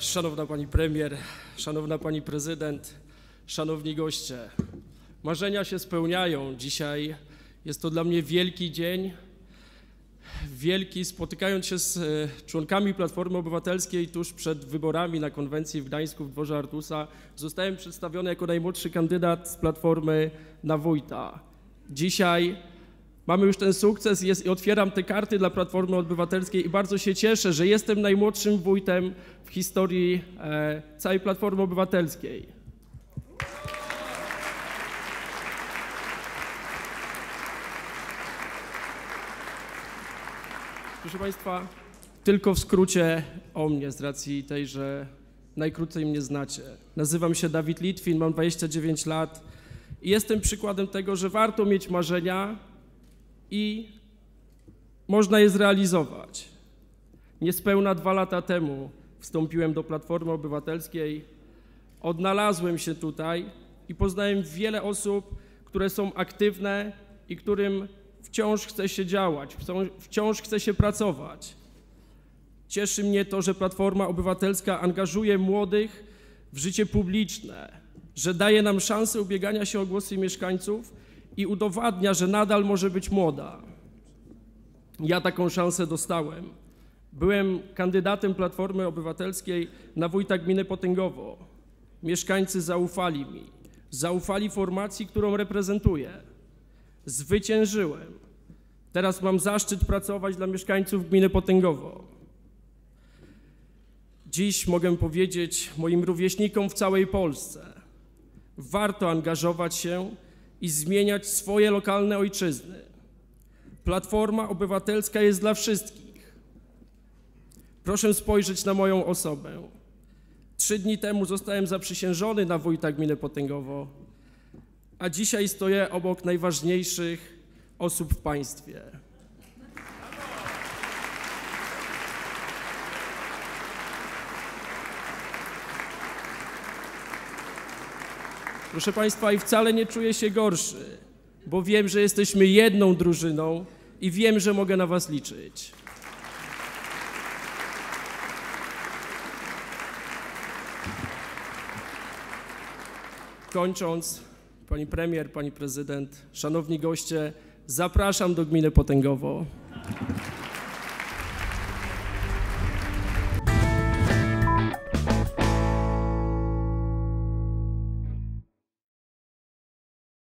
Szanowna Pani Premier, Szanowna Pani Prezydent, Szanowni goście. Marzenia się spełniają. Dzisiaj jest to dla mnie wielki dzień. Wielki, spotykając się z e, członkami Platformy Obywatelskiej tuż przed wyborami na konwencji w Gdańsku w dworze Artusa, zostałem przedstawiony jako najmłodszy kandydat z Platformy na wójta. Dzisiaj mamy już ten sukces jest, i otwieram te karty dla Platformy Obywatelskiej i bardzo się cieszę, że jestem najmłodszym wójtem w historii e, całej Platformy Obywatelskiej. Proszę Państwa, tylko w skrócie o mnie, z racji tej, że najkrócej mnie znacie. Nazywam się Dawid Litwin, mam 29 lat i jestem przykładem tego, że warto mieć marzenia i można je zrealizować. Niespełna dwa lata temu wstąpiłem do Platformy Obywatelskiej, odnalazłem się tutaj i poznałem wiele osób, które są aktywne i którym wciąż chce się działać, wciąż- chce się pracować. Cieszy mnie to, że Platforma Obywatelska angażuje młodych w życie publiczne, że daje nam szansę ubiegania się o głosy mieszkańców i udowadnia, że nadal może być młoda. Ja taką szansę dostałem. Byłem kandydatem Platformy Obywatelskiej na wójta gminy Potęgowo. Mieszkańcy zaufali mi, zaufali formacji, którą reprezentuję. Zwyciężyłem. Teraz mam zaszczyt pracować dla mieszkańców gminy Potęgowo. Dziś mogę powiedzieć moim rówieśnikom w całej Polsce: warto angażować się i zmieniać swoje lokalne ojczyzny. Platforma Obywatelska jest dla wszystkich. Proszę spojrzeć na moją osobę. Trzy dni temu zostałem zaprzysiężony na wójta gminy Potęgowo, a dzisiaj stoję obok najważniejszych osób w państwie. Proszę Państwa, i wcale nie czuję się gorszy, bo wiem, że jesteśmy jedną drużyną i wiem, że mogę na Was liczyć. Kończąc, Pani Premier, Pani Prezydent, Szanowni goście, zapraszam do gminy Potęgowo.